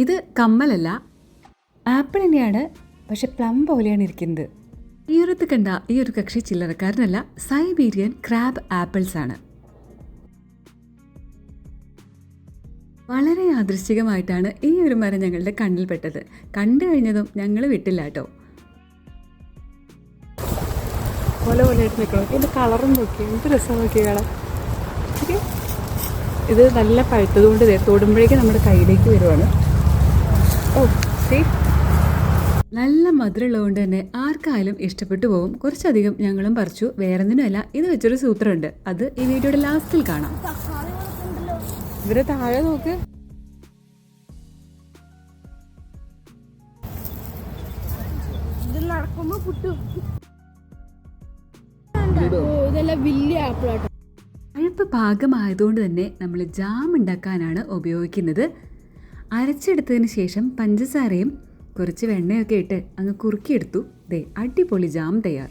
ഇത് കമ്മലല്ല. ആപ്പിൾ തന്നെയാണ് പക്ഷെ പ്ലം പോലെയാണ് ഇരിക്കുന്നത്. ഈ ഒരത്ത് കണ്ട ഈ ഒരു കക്ഷി ചില്ലറക്കാരനല്ല സൈബീരിയൻ ക്രാബ് ആപ്പിൾസ് ആണ്. വളരെ യാദൃശ്ചികമായിട്ടാണ് ഈ ഒരു മരം ഞങ്ങളുടെ കണ്ണിൽപ്പെട്ടത് കണ്ടു കഴിഞ്ഞതും ഞങ്ങൾ വിട്ടില്ല കേട്ടോ. പോലെ നിൽക്കണം. ഇതിന്റെ കളറും നോക്കി എന്ത് രസം നോക്കിയാണ് ഇത് നല്ല പഴുത്തതുകൊണ്ട് തൊടുമ്പോഴേക്കും നമ്മുടെ കയ്യിലേക്ക് വരുവാണ്. ഓ സീ നല്ല മധുരമുള്ളതുകൊണ്ട് തന്നെ ആർക്കായാലും ഇഷ്ടപ്പെട്ടു പോകും. കുറച്ചധികം ഞങ്ങളും പറിച്ചു. വേറെന്തിനുമല്ല ഇത് വെച്ചൊരു സൂത്രമുണ്ട്. അത് ഈ വീഡിയോയുടെ ലാസ്റ്റിൽ കാണാം. ഇവരെ താഴെ നോക്ക്. ഇത് നടക്കുമ്പോ പുട്ടും. ഇതെല്ലാം വലിയ ആപ്പിളാട്ടോ. പഴുപ്പ് പാകമായതുകൊണ്ട് തന്നെ നമ്മൾ ജാം ഉണ്ടാക്കാനാണ് ഉപയോഗിക്കുന്നത്. അരച്ചെടുത്തതിന് ശേഷം പഞ്ചസാരയും കുറച്ച് വെണ്ണയൊക്കെ ഇട്ട് അങ്ങ് കുറുക്കിയെടുത്തു. ദേ അടിപൊളി ജാം തയ്യാർ.